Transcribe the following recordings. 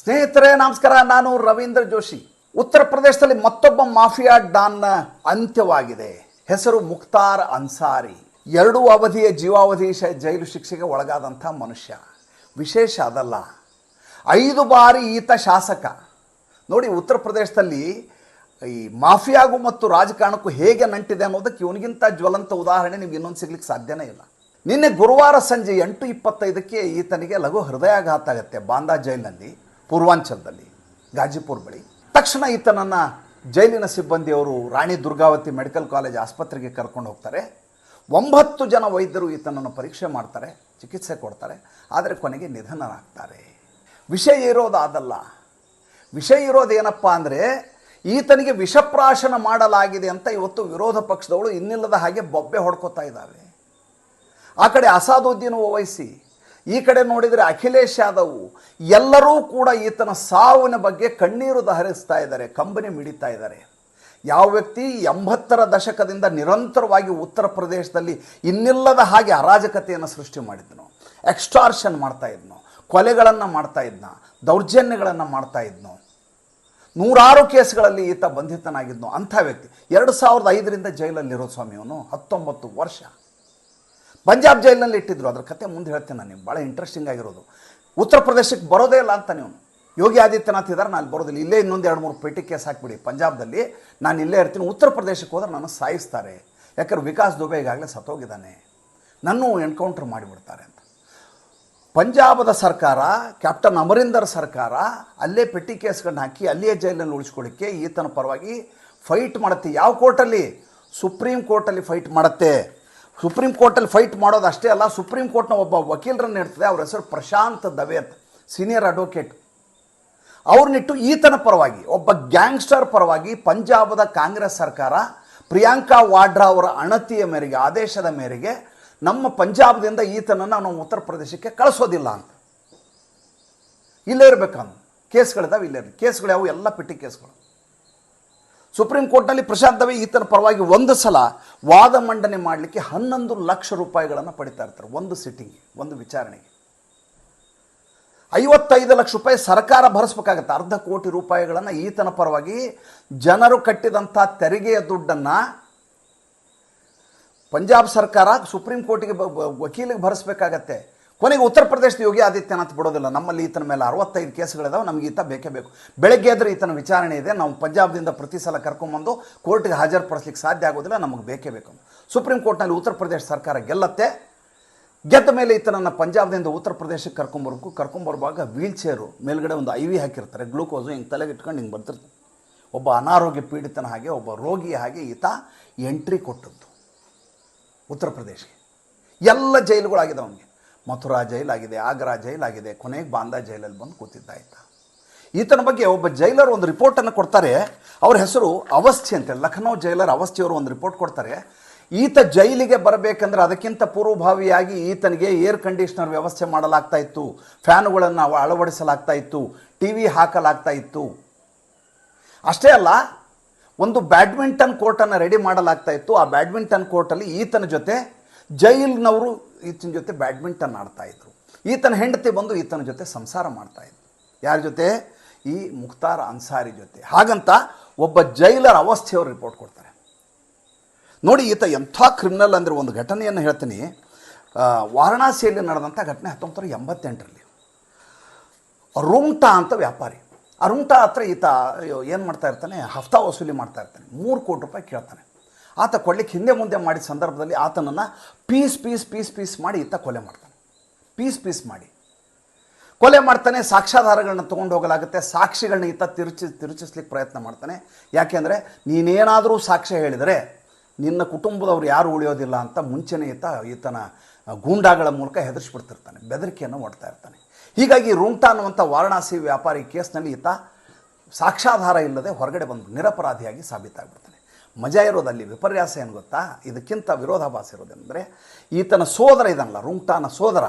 ಸ್ನೇಹಿತರೆ, ನಮಸ್ಕಾರ. ನಾನು ರವೀಂದ್ರ ಜೋಶಿ. ಉತ್ತರ ಪ್ರದೇಶದಲ್ಲಿ ಮತ್ತೊಬ್ಬ ಮಾಫಿಯಾ ಡಾನ್ನ ಅಂತ್ಯವಾಗಿದೆ. ಹೆಸರು ಮುಕ್ತಾರ್ ಅನ್ಸಾರಿ. ಎರಡೂ ಅವಧಿಯ ಜೀವಾವಧಿ ಜೈಲು ಶಿಕ್ಷೆಗೆ ಒಳಗಾದಂಥ ಮನುಷ್ಯ. ವಿಶೇಷ ಅದಲ್ಲ. ಐದು ಬಾರಿ ಈತ ಶಾಸಕ. ನೋಡಿ, ಉತ್ತರ ಪ್ರದೇಶದಲ್ಲಿ ಈ ಮಾಫಿಯಾಗೂ ಮತ್ತು ರಾಜಕಾರಣಕ್ಕೂ ಹೇಗೆ ನಂಟಿದೆ ಅನ್ನೋದಕ್ಕೆ ಇವನಿಗಿಂತ ಜ್ವಲಂತ ಉದಾಹರಣೆ ನಿಮ್ಗೆ ಇನ್ನೊಂದು ಸಿಗ್ಲಿಕ್ಕೆ ಸಾಧ್ಯನೇ ಇಲ್ಲ. ನಿನ್ನೆ ಗುರುವಾರ ಸಂಜೆ ಎಂಟು ಇಪ್ಪತ್ತೈದಕ್ಕೆ ಈತನಿಗೆ ಲಘು ಹೃದಯಾಘಾತ ಆಗುತ್ತೆ. ಬಾಂದಾ ಜೈಲಿನಲ್ಲಿ. ಪೂರ್ವಾಂಚಲದಲ್ಲಿ, ಗಾಜಿಪುರ್ ಬಳಿ. ತಕ್ಷಣ ಈತನನ್ನು ಜೈಲಿನ ಸಿಬ್ಬಂದಿಯವರು ರಾಣಿ ದುರ್ಗಾವತಿ ಮೆಡಿಕಲ್ ಕಾಲೇಜ್ ಆಸ್ಪತ್ರೆಗೆ ಕರ್ಕೊಂಡು ಹೋಗ್ತಾರೆ. ಒಂಬತ್ತು ಜನ ವೈದ್ಯರು ಈತನನ್ನು ಪರೀಕ್ಷೆ ಮಾಡ್ತಾರೆ, ಚಿಕಿತ್ಸೆ ಕೊಡ್ತಾರೆ, ಆದರೆ ಕೊನೆಗೆ ನಿಧನರಾಗ್ತಾರೆ. ವಿಷಯ ಇರೋದು ಅದಲ್ಲ ವಿಷಯ ಇರೋದು ಏನಪ್ಪ ಅಂದರೆ, ಈತನಿಗೆ ವಿಷಪ್ರಾಶನ ಮಾಡಲಾಗಿದೆ ಅಂತ ಇವತ್ತು ವಿರೋಧ ಪಕ್ಷದವಳು ಇನ್ನಿಲ್ಲದ ಹಾಗೆ ಬೊಬ್ಬೆ ಹೊಡ್ಕೋತಾ ಇದ್ದಾವೆ. ಆ ಕಡೆ ಅಸಾದುದ್ದೀನ್ ಓವೈಸಿ ಈ ಕಡೆ ನೋಡಿದರೆ ಅಖಿಲೇಶ್ ಯಾದವ್ ಎಲ್ಲರೂ ಕೂಡ ಈತನ ಸಾವಿನ ಬಗ್ಗೆ ಕಣ್ಣೀರು ದಹರಿಸ್ತಾ ಇದ್ದಾರೆ, ಕಂಬನಿ ಮಿಡಿತಾ ಇದ್ದಾರೆ. ಯಾವ ವ್ಯಕ್ತಿ ಎಂಬತ್ತರ ದಶಕದಿಂದ ನಿರಂತರವಾಗಿ ಉತ್ತರ ಪ್ರದೇಶದಲ್ಲಿ ಇನ್ನಿಲ್ಲದ ಹಾಗೆ ಅರಾಜಕತೆಯನ್ನು ಸೃಷ್ಟಿ ಮಾಡಿದ್ನು ಎಕ್ಸ್ಟಾರ್ಷನ್ ಮಾಡ್ತಾ ಇದ್ನು, ಕೊಲೆಗಳನ್ನು ಮಾಡ್ತಾ ಇದ್ನ, ದೌರ್ಜನ್ಯಗಳನ್ನು ಮಾಡ್ತಾ ಇದ್ನು, ನೂರಾರು ಕೇಸ್ಗಳಲ್ಲಿ ಈತ ಬಂಧಿತನಾಗಿದ್ನು ಅಂಥ ವ್ಯಕ್ತಿ. ಎರಡು ಸಾವಿರದ ಐದರಿಂದ ಜೈಲಲ್ಲಿರೋ ಸ್ವಾಮಿಯವನು ಹತ್ತೊಂಬತ್ತು ವರ್ಷ. ಪಂಜಾಬ್ ಜೈಲಿನಲ್ಲಿ ಇಟ್ಟಿದ್ರು. ಅದ್ರ ಕತೆ ಮುಂದೆ ಹೇಳ್ತೇನೆ ನಾನು ಭಾಳ ಇಂಟ್ರೆಸ್ಟಿಂಗ್ ಆಗಿರೋದು. ಉತ್ತರ ಪ್ರದೇಶಕ್ಕೆ ಬರೋದೇ ಇಲ್ಲ ಅಂತ ನೀವು. ಯೋಗಿ ಆದಿತ್ಯನಾಥ್ ಇದ್ದಾರೆ, ನಾನು ಬರೋದಿಲ್ಲ. ಇಲ್ಲೇ ಇನ್ನೊಂದು ಎರಡು ಮೂರು ಪೇಟಿ ಕೇಸ್ ಹಾಕಿಬಿಡಿ ಪಂಜಾಬ್ದಲ್ಲಿ. ನಾನು ಇಲ್ಲೇ ಇರ್ತೀನಿ. ಉತ್ತರ ಪ್ರದೇಶಕ್ಕೆ ಹೋದ್ರೆ ನಾನು ಸಾಯಿಸ್ತಾರೆ. ಯಾಕಂದ್ರೆ ವಿಕಾಸ್ ದುಬೆ ಈಗಾಗಲೇ ಸತ್ತೋಗಿದ್ದಾನೆ. ನನ್ನೂ ಎನ್ಕೌಂಟರ್ ಮಾಡಿಬಿಡ್ತಾರೆ ಅಂತ. ಪಂಜಾಬದ ಸರ್ಕಾರ, ಕ್ಯಾಪ್ಟನ್ ಅಮರಿಂದರ್ ಸರ್ಕಾರ ಅಲ್ಲೇ ಪೆಟ್ಟಿ ಕೇಸ್ಗಳನ್ನ ಹಾಕಿ ಅಲ್ಲಿಯೇ ಜೈಲಿನಲ್ಲಿ ಉಳಿಸ್ಕೊಳ್ಳಿಕ್ಕೆ ಈತನ ಪರವಾಗಿ ಫೈಟ್ ಮಾಡುತ್ತೆ. ಯಾವ ಕೋರ್ಟಲ್ಲಿ ಸುಪ್ರೀಂ ಕೋರ್ಟಲ್ಲಿ ಫೈಟ್ ಮಾಡುತ್ತೆ. ಸುಪ್ರೀಂ ಕೋರ್ಟಲ್ಲಿ ಫೈಟ್ ಮಾಡೋದು ಅಷ್ಟೇ ಅಲ್ಲ, ಸುಪ್ರೀಂ ಕೋರ್ಟ್ನ ಒಬ್ಬ ವಕೀಲರನ್ನು ಇರ್ತದೆ ಅವ್ರ ಹೆಸರು ಪ್ರಶಾಂತ್ ದವೆ ಅಂತ, ಸೀನಿಯರ್ ಅಡ್ವೊಕೇಟ್. ಅವ್ರನ್ನಿಟ್ಟು ಈತನ ಪರವಾಗಿ, ಒಬ್ಬ ಗ್ಯಾಂಗ್ಸ್ಟರ್ ಪರವಾಗಿ ಪಂಜಾಬದ ಕಾಂಗ್ರೆಸ್ ಸರ್ಕಾರ, ಪ್ರಿಯಾಂಕಾ ವಾಡ್ರಾ ಅವರ ಅಣತಿಯ ಮೇರೆಗೆ, ಆದೇಶದ ಮೇರೆಗೆ ನಮ್ಮ ಪಂಜಾಬ್ದಿಂದ ಈತನನ್ನು ನಾವು ಉತ್ತರ ಪ್ರದೇಶಕ್ಕೆ ಕಳಿಸೋದಿಲ್ಲ ಅಂತ. ಇಲ್ಲೇ ಇರಬೇಕಂದು ಕೇಸ್ಗಳಿದ್ದಾವೆ ಇಲ್ಲೇ ಕೇಸ್ಗಳು ಯಾವ? ಎಲ್ಲ ಪೆಟ್ಟಿ ಕೇಸ್ಗಳು. ಸುಪ್ರೀಂ ಕೋರ್ಟ್ನಲ್ಲಿ ಪ್ರಶಾಂತ್ ದವೆ ಈತನ ಪರವಾಗಿ ಒಂದು ಸಲ ವಾದ ಮಂಡನೆ ಮಾಡಲಿಕ್ಕೆ ಹನ್ನೊಂದು ಲಕ್ಷ ರೂಪಾಯಿಗಳನ್ನು ಪಡಿತಾ ಇರ್ತಾರೆ, ಒಂದು ಸಿಟ್ಟಿಂಗ್ ಒಂದು ವಿಚಾರಣೆಗೆ. ಐವತ್ತೈದು ಲಕ್ಷ ರೂಪಾಯಿ ಸರ್ಕಾರ ಭರಿಸ್ಬೇಕಾಗತ್ತೆ, ಅರ್ಧ ಕೋಟಿ ರೂಪಾಯಿಗಳನ್ನು ಈತನ ಪರವಾಗಿ ಜನರು ಕಟ್ಟಿದಂಥ ತೆರಿಗೆಯ ದುಡ್ಡನ್ನು ಪಂಜಾಬ್ ಸರ್ಕಾರ ಸುಪ್ರೀಂ ಕೋರ್ಟಿಗೆ ವಕೀಲಿಗೆ ಭರಿಸ್ಬೇಕಾಗತ್ತೆ. ಕೊನೆಗೆ ಉತ್ತರ ಪ್ರದೇಶದ ಯೋಗಿ ಆದಿತ್ಯನಾಥ್ ಬಿಡೋದಿಲ್ಲ. ನಮ್ಮಲ್ಲಿ ಈತನ ಮೇಲೆ ಅರವತ್ತೈದು ಕೇಸ್ಗಳಿದಾವೆ. ನಮಗೆ ಈತ ಬೇಕೇ ಬೇಕು. ಬೆಳಗ್ಗೆ ಎದ್ರೆ ಈತನ ವಿಚಾರಣೆ ಇದೆ. ನಾವು ಪಂಜಾಬ್ದಿಂದ ಪ್ರತಿ ಸಲ ಕರ್ಕೊಂಬಂದು ಕೋರ್ಟ್ಗೆ ಹಾಜರುಪಡಿಸ್ಲಿಕ್ಕೆ ಸಾಧ್ಯ ಆಗೋದಿಲ್ಲ. ನಮಗೆ ಬೇಕೇ ಬೇಕು. ಸುಪ್ರೀಂ ಕೋರ್ಟ್ನಲ್ಲಿ ಉತ್ತರ ಪ್ರದೇಶ ಸರ್ಕಾರ ಗೆಲ್ಲತ್ತೆ. ಗೆದ್ದ ಮೇಲೆ ಈತನನ್ನು ಪಂಜಾಬ್ದಿಂದ ಉತ್ತರ ಪ್ರದೇಶಕ್ಕೆ ಕರ್ಕೊಂಬರ್ಬೇಕು ಕರ್ಕೊಂಬರುವಾಗ ವೀಲ್ ಚೇರು ಮೇಲ್ಗಡೆ ಒಂದು ಐ ವಿ ಹಾಕಿರ್ತಾರೆ. ಗ್ಲೂಕೋಸು ಹಿಂಗೆ ತಲೆಗೆ ಇಟ್ಕೊಂಡು ಹಿಂಗೆ ಬರ್ತಿರ್ತಾರೆ. ಒಬ್ಬ ಅನಾರೋಗ್ಯ ಪೀಡಿತನ ಹಾಗೆ, ಒಬ್ಬ ರೋಗಿಯ ಹಾಗೆ ಈತ ಎಂಟ್ರಿ ಕೊಟ್ಟದ್ದು. ಉತ್ತರ ಪ್ರದೇಶಕ್ಕೆ. ಎಲ್ಲ ಜೈಲುಗಳಾಗಿದೆ ಅವನಿಗೆ. ಮಥುರಾ ಜೈಲಾಗಿದೆ, ಆಗ್ರಾ ಜೈಲಾಗಿದೆ, ಕೊನೆಗೆ ಬಾಂದಾ ಜೈಲಲ್ಲಿ ಬಂದು ಕೂತಿದ್ದ ಆಯ್ತ ಈತನ ಬಗ್ಗೆ ಒಬ್ಬ ಜೈಲರ್ ಒಂದು ರಿಪೋರ್ಟನ್ನು ಕೊಡ್ತಾರೆ. ಅವ್ರ ಹೆಸರು ಅವಸ್ಥಿ ಅಂತ, ಲಖನೌ ಜೈಲರ್ ಅವಸ್ಥಿಯವರು ಒಂದು ರಿಪೋರ್ಟ್ ಕೊಡ್ತಾರೆ. ಈತ ಜೈಲಿಗೆ ಬರಬೇಕಂದ್ರೆ ಅದಕ್ಕಿಂತ ಪೂರ್ವಭಾವಿಯಾಗಿ ಈತನಿಗೆ ಏರ್ ಕಂಡೀಷ್ನರ್ ವ್ಯವಸ್ಥೆ ಮಾಡಲಾಗ್ತಾ ಇತ್ತು. ಫ್ಯಾನುಗಳನ್ನು ಅಳವಡಿಸಲಾಗ್ತಾ ಇತ್ತು. ಟಿ ವಿ ಹಾಕಲಾಗ್ತಾ ಇತ್ತು. ಅಷ್ಟೇ ಅಲ್ಲ, ಒಂದು ಬ್ಯಾಡ್ಮಿಂಟನ್ ಕೋರ್ಟನ್ನು ರೆಡಿ ಮಾಡಲಾಗ್ತಾ ಇತ್ತು. ಆ ಬ್ಯಾಡ್ಮಿಂಟನ್ ಕೋರ್ಟಲ್ಲಿ ಈತನ ಜೊತೆ ಜೈಲಿನವರು ಈತನ ಜೊತೆ ಬ್ಯಾಡ್ಮಿಂಟನ್ ಆಡ್ತಾ ಇದ್ರು. ಈತನ ಹೆಂಡತಿ ಬಂದು ಈತನ ಜೊತೆ ಸಂಸಾರ ಮಾಡ್ತಾ ಇದ್ರು. ಯಾರ ಜೊತೆ? ಈ ಮುಕ್ತಾರ ಅನ್ಸಾರಿ ಜೊತೆ. ಹಾಗಂತ ಒಬ್ಬ ಜೈಲರ್ ಅವಸ್ಥೆಯವರು ರಿಪೋರ್ಟ್ ಕೊಡ್ತಾರೆ. ನೋಡಿ ಈತ ಎಂಥ ಕ್ರಿಮಿನಲ್ ಅಂದರೆ ಒಂದು ಘಟನೆಯನ್ನು ಹೇಳ್ತೀನಿ. ವಾರಣಾಸಿಯಲ್ಲಿ ನಡೆದಂಥ ಘಟನೆ ಹತ್ತೊಂಬತ್ತು ನೂರ ಎಂಬತ್ತೆಂಟರಲ್ಲಿ. ರುಂಗ್ಟಾ ಅಂತ ವ್ಯಾಪಾರಿ. ಆ ಹತ್ರ ಈತ ಏನು ಮಾಡ್ತಾ ಇರ್ತಾನೆ? ಹಫ್ತಾ ವಸೂಲಿ ಮಾಡ್ತಾ ಇರ್ತಾನೆ. ಮೂರು ಕೋಟಿ ರೂಪಾಯಿ ಕೇಳ್ತಾನೆ. ಆತ ಕೊಡ್ಲಿಕ್ಕೆ ಹಿಂದೆ ಮುಂದೆ ಮಾಡಿದ ಸಂದರ್ಭದಲ್ಲಿ ಆತನನ್ನು ಪೀಸ್ ಪೀಸ್ ಪೀಸ್ ಪೀಸ್ ಮಾಡಿ ಈತ ಕೊಲೆ ಮಾಡ್ತಾನೆ. ಪೀಸ್ ಪೀಸ್ ಮಾಡಿ. ಕೊಲೆ ಮಾಡ್ತಾನೆ, ಸಾಕ್ಷ್ಯಾಧಾರಗಳನ್ನ ತೊಗೊಂಡು ಹೋಗಲಾಗುತ್ತೆ ಸಾಕ್ಷಿಗಳನ್ನ ಈತ ತಿರುಚಿ, ತಿರುಚಿಸ್ಲಿಕ್ಕೆ ಪ್ರಯತ್ನ ಮಾಡ್ತಾನೆ. ಯಾಕೆಂದರೆ ನೀನೇನಾದರೂ ಸಾಕ್ಷ್ಯ ಹೇಳಿದರೆ, ನಿನ್ನ ಕುಟುಂಬದವ್ರು ಯಾರು ಉಳಿಯೋದಿಲ್ಲ ಅಂತ ಮುಂಚೆನೇ ಈತ ಈತನ ಗೂಂಡಾಗಳ ಮೂಲಕ ಹೆದರಿಸ್ಬಿಡ್ತಿರ್ತಾನೆ, ಬೆದರಿಕೆಯನ್ನು ಒಡ್ತಾ ಇರ್ತಾನೆ. ಹೀಗಾಗಿ ರೂಂಗ್ಟಾ ಅನ್ನುವಂಥ ವಾರಣಾಸಿ ವ್ಯಾಪಾರಿ ಕೇಸ್ನಲ್ಲಿ ಈತ ಸಾಕ್ಷ್ಯಾಧಾರ ಇಲ್ಲದೆ ಹೊರಗಡೆ ಬಂದು ನಿರಪರಾಧಿಯಾಗಿ ಸಾಬೀತಾಗ್ಬಿಡ್ತಾನೆ. ಮಜಾ ಇರೋದಲ್ಲಿ ವಿಪರ್ಯಾಸ ಏನು ಗೊತ್ತಾ? ಇದಕ್ಕಿಂತ ವಿರೋಧಾಭಾಸ ಇರೋದೇನೆಂದರೆ, ಈತನ ಸೋದರ ಇದನ್ನಲ್ಲ ರುಂಗ್ಟಾನ ಸೋದರ.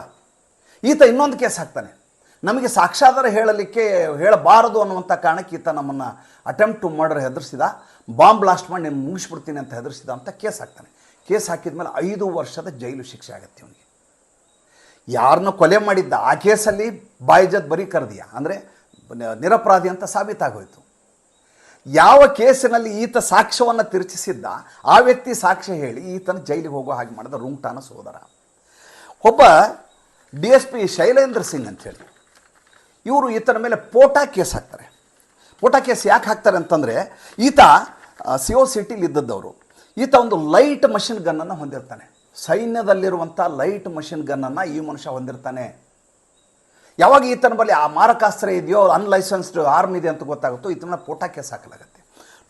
ಈತ ಇನ್ನೊಂದು ಕೇಸ್ ಹಾಕ್ತಾನೆ. ನಮಗೆ ಸಾಕ್ಷಾಧಾರ ಹೇಳಲಿಕ್ಕೆ ಹೇಳಬಾರದು ಅನ್ನುವಂಥ ಕಾರಣಕ್ಕೆ ಈತ ನಮ್ಮನ್ನು ಅಟೆಂಪ್ಟ್ ಟು ಮರ್ಡರ್ ಹೆದರಿಸಿದ ಬಾಂಬ್ ಬ್ಲಾಸ್ಟ್ ಮಾಡಿ ನೀನು ಮುಗಿಸ್ಬಿಡ್ತೀನಿ ಅಂತ ಹೆದರಿಸಿದ ಅಂತ ಕೇಸ್ ಹಾಕ್ತಾನೆ. ಕೇಸ್ ಹಾಕಿದ ಮೇಲೆ ಐದು ವರ್ಷದ ಜೈಲು ಶಿಕ್ಷೆ ಆಗುತ್ತೆ ಅವನಿಗೆ. ಯಾರನ್ನ ಕೊಲೆ ಮಾಡಿದ್ದ ಆ ಕೇಸಲ್ಲಿ ಬಾಯಿಜದ್ ಬರೀ ಕರೆದಿಯಾ? ಅಂದರೆ ನಿರಪರಾಧಿ ಅಂತ ಸಾಬೀತಾಗೋಯ್ತು. ಯಾವ ಕೇಸಿನಲ್ಲಿ ಈತ ಸಾಕ್ಷ್ಯವನ್ನು ತಿರುಚಿಸಿದ್ದ, ಆ ವ್ಯಕ್ತಿ ಸಾಕ್ಷ್ಯ ಹೇಳಿ ಈತನ ಜೈಲಿಗೆ ಹೋಗೋ ಹಾಗೆ ಮಾಡಿದ ರುಂಗ್ಟಾನ ಸೋದರ. ಒಬ್ಬ D S P Shailendra Singh ಅಂಥೇಳಿ ಇವರು ಈತನ ಮೇಲೆ ಪೋಟಾ ಕೇಸ್ ಹಾಕ್ತಾರೆ. ಪೋಟಾ ಕೇಸ್ ಯಾಕೆ ಹಾಕ್ತಾರೆ ಅಂತಂದರೆ, ಈತ ಸಿ ಓ ಸಿಟಿಲಿ ಇದ್ದದ್ದವರು ಈತ ಒಂದು ಲೈಟ್ ಮಷಿನ್ ಗನ್ನನ್ನು ಹೊಂದಿರ್ತಾನೆ. ಸೈನ್ಯದಲ್ಲಿರುವಂಥ ಲೈಟ್ ಮಷಿನ್ ಗನ್ನನ್ನು ಈ ಮನುಷ್ಯ ಹೊಂದಿರ್ತಾನೆ. ಯಾವಾಗ ಈತನ ಬಳಿ ಆ ಮಾರಕಾಸ್ತ್ರ ಇದೆಯೋ ಅನ್ಲೈಸೆನ್ಸ್ಡ್ ಆರ್ಮ್ ಇದೆ ಅಂತ ಗೊತ್ತಾಗುತ್ತೋ ಪೋಟಾ ಕೇಸ್ ಹಾಕಲಾಗುತ್ತೆ.